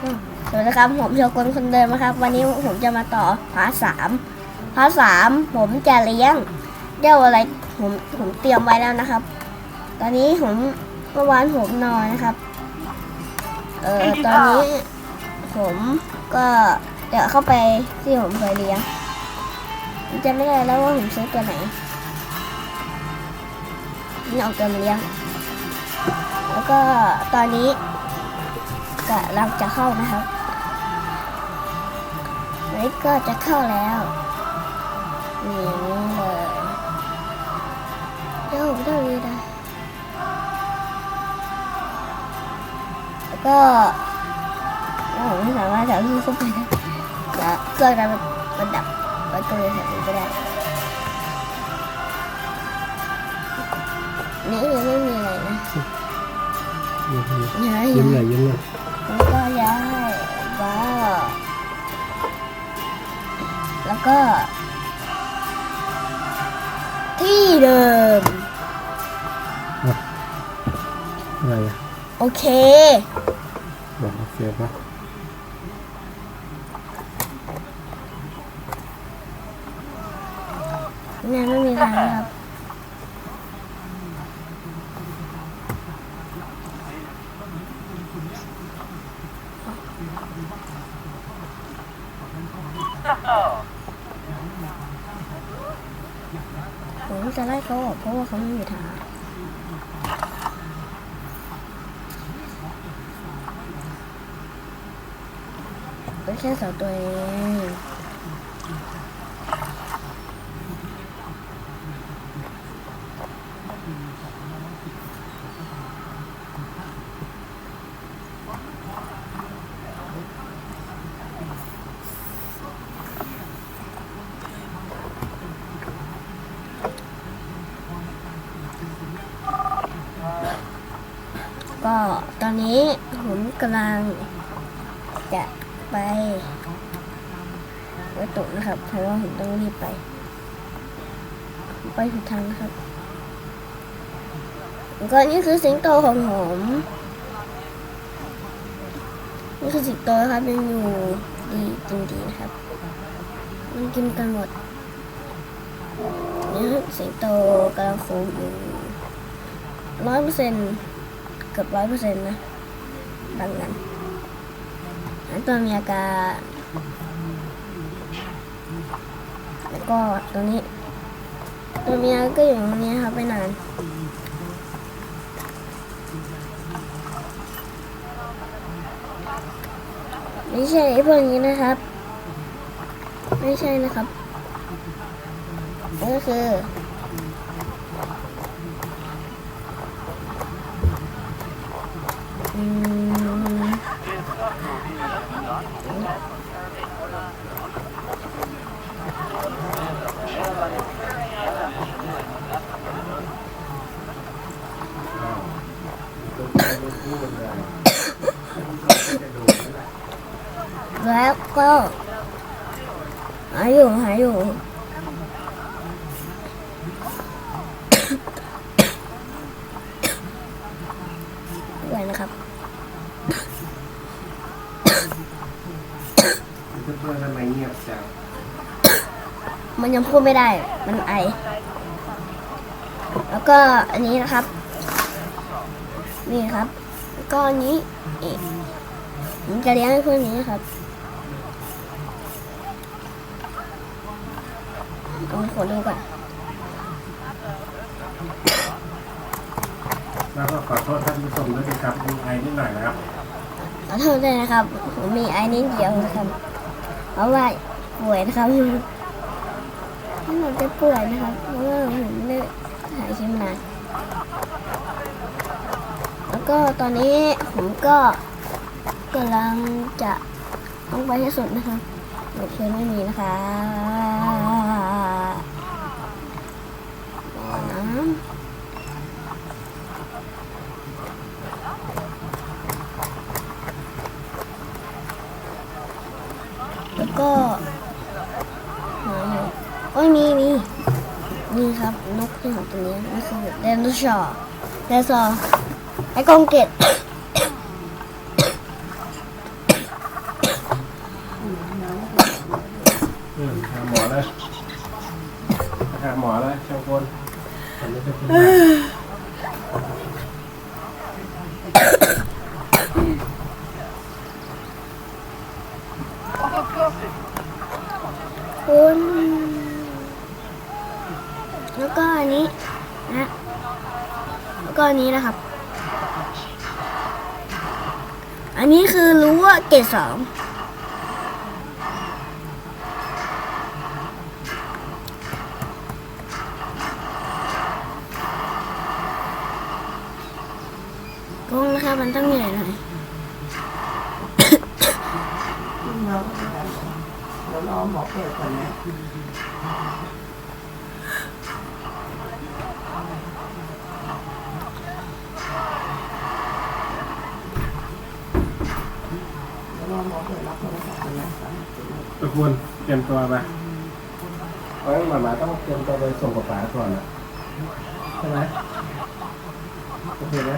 สวัสดีครับผมโชกุนคนเดิมนะครับ วันนี้ผมจะมาต่อพาร์ทสามพาร์ทสามผมจะเลี้ยงเจ้าอะไรผมผมเตรียมไว้แล้วนะครับ ตอนนี้ผมเมื่อวานผมนอนนะครับ เอ่อตอนนี้ผมก็เดี๋ยวเข้าไปที่ผมเคยเลี้ยงจะไม่ได้แล้วว่าผมซื้อตัวไหนนี่เอาตัวมาเลี้ยง แล้วก็ตอนนี้ กำลังจะเข้านะครับนี่ก็จะเข้าแล้วนี่อย่างนี้เลยเดี๋ยวผมต้องรีนะแล้วก็ผมไม่สามารถจะลื่นเข้าไปได้จะเครื่องนั้นมันดับมันก็เลยใส่ไม่ได้นี่ยังไม่มีอะไรนะยิ้มย้ายยิ้มเแล้วก็ ที่เดิม อะไรอะโอเค บอกโอเคปะเนี่ยไม่มีทางครับผ มจะไล่เขาออกเพราะว่าเขาไม่มีทางเป็แค่สองตัวเอง ก็ต อนนี้ผมกำลังจะไปวัดตุนะครับเพราะว่าผมต้องรีบไป ไปผิดทางนะครับก็นี่คือสิงโตของผมนี่คือสิงโตครับยังอยู่ดีจริงๆนะครับ มันกินกันหมดนี่ครับสิงโตกำลังฟูอยู่ร้อยเปอร์เซ็นต์ กือบร้อยเปอร์เซ็นต์นะบางนั้นตัวมีอาการ แล้วก็ตัวนี้ ตัวเมียก็อยู่ตรงนี้ครับไม่นานไม่ใช่ไอ้พวกนี้นะครับ ไม่ใช่นะครับ ก็คือ แล้วก็หาอยู่หาอยู่ด้วย เงียบจังมันยังพูดไม่ได้ มันไอ แล้วก็อันนี้นะครับ นี่ครับแล้วก็อันนี้อีกผมจะเลี้ยงให้เพื่อนนี้ครับเอาขอดูก่อน แล้วก็ขอโทษท่านผู้ชมด้วยนะครับมีไอนิดหน่อยนะครับขอโทษด้วยนะครับ ผมมีไอนิดเดียวนะครับ เพราะว่าป่วยนะครับถ้าผมจะป่วยนะครับเพราะว่าผมเลือดหายคลิปนานแล้วก็ตอนนี้ผมก็กำลังจะต้องไปให้สุดนะครับหมดเพื่อนไม่มีนะคะบ่ นกที่ของตัวนี้นี่คือเดนโซอ แล้วก็อันนี้นะแล้วก็อันนี้นะครับ อันนี้คือรู้ว่าเกรดสองกงนะครับมันต้องเหนื่หน่อยเดี๋ยวรอหมอเปิดก่อนนะ เดี๋ยวรอหมอเปิดรับโทรศัพท์ก่อนนะ ทุกคนเตรียมตัวไปเพราะฉะนั้นหมามาต้องเตรียมตัวไปส่งกับป๋าก่อนอะใช่ไหมโอเคไหม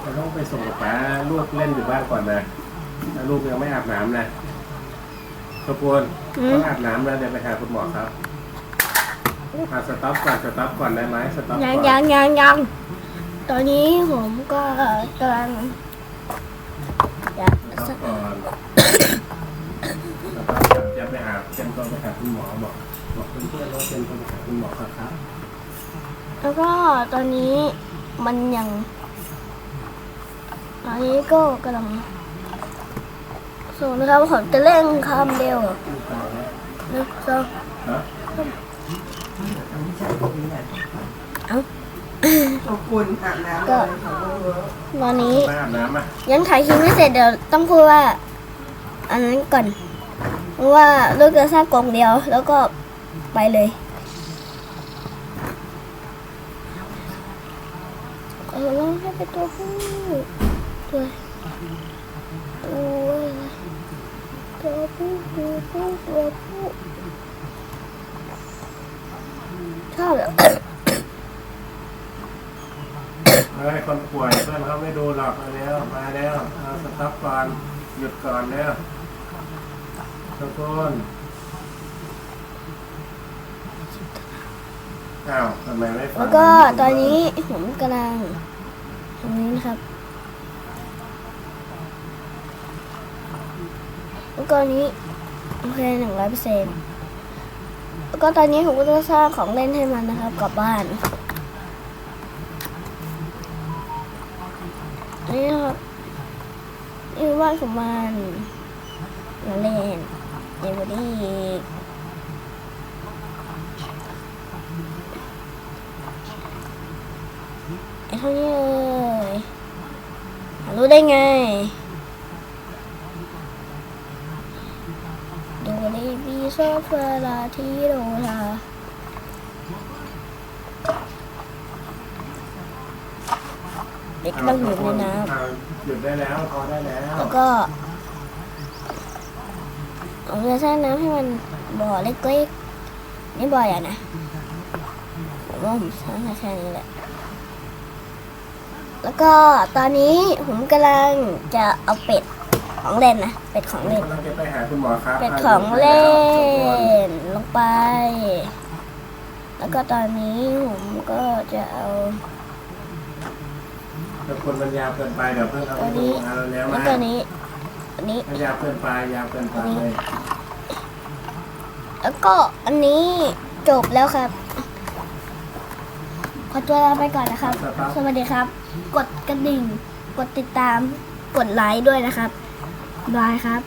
เราต้องไปส่งกับป๋าลูกเล่นอยู่บ้านก่อนนะถ้าลูกยังไม่อาบน้ำนะทุกคนอืมต้องอาบน้ำแล้วเดี๋ยวไปหาคุณหมอครับอาสต็อปก่อนสต็อปก่อนได้ไหมสต็อปยังก่อนยังยังยังตอนนี้ผมก็กำลัง จะสต็อปก่อนสต็อปก่อนจะไปหาเตรียมตัวไปหาคุณหมอบอกบอกเพื่อนๆว่าเตรียมตัวไปหาคุณหมอครับครับแล้วก็ตอนนี้มันยังตอนนี้ก็กำลังส่งนะครับผมจะเร่งความเร็วนะก็ฮะช่ตรงนี้แหละ เอ้า ขอบคุณอาบน้ำเลยขอบคุณเวิร์กตอนนี้ไปอาบน้ำอะยังถ่ายคลิปไม่เสร็จเดี๋ยวต้องพูดว่า อันนั้นก่อนเพราะว่าลูกจะทราบกล่องเดียว แล้วก็ไปเลยเออลองให้เป็นตัวผู้ตัวตัวตัวผู้ตัวผู้ตัวผู้ชอบเหรอ เฮ้ยคนป่วยเพื่อนเขา ไม่ดูหรอกมาแล้วมาแล้วเอาสต็อปก่อนหยุดก่อนแล้วทุกคนอ้าวทำไมไม่ฟังแล้วก็ตอนนี้ผมกำลังตรงนี้นะครับแล้วก็นนี้โอเคหนึ่งร้อยเปอร์เซ็นต์แล้วก็ตอนนี้ผมก็จะสร้างของเล่นให้มันนะครับกลับบ้าน นี่ครับนี่คือบ้านของมันมาเล่นเดวิดอีกไอ้เท่านี้เลยรู้ได้ไงโดเรมีโซฟาลาทีโดลา เด็กต้องอยู่ในน้อ่าหยุดได้แล้วพอได้แล้วำแล้วก็เอาเรือสร้างน้ำให้มันบ่อเล็กๆนี่บ่อใหญ่นะผมว่าผมสร้างได้แค่นี้แหละ แล้วก็ตอนนี้ผมกำลังจะเอาเป็ดของเล่นนะเป็ดของเล่นกำลังจะไปหาคุณหมอครับเป็นของเล่นทุกคนลงไป แล้วก็ตอนนี้ผมก็จะเอา แต่คนมันยาวเกินไปเดี๋ยวเพื่อนเขาตัวไม่ดูนี้เอาแล้วแล้วมาตัวนี้อันนี้ มันยาวเกินไปยาวเกินไปแล้วก็อันนี้จบแล้วครับ ขอตัวลาไปก่อนนะครับ สวัสดีครับ กดกระดิ่ง กดติดตาม กดไลค์ด้วยนะครับบายครับ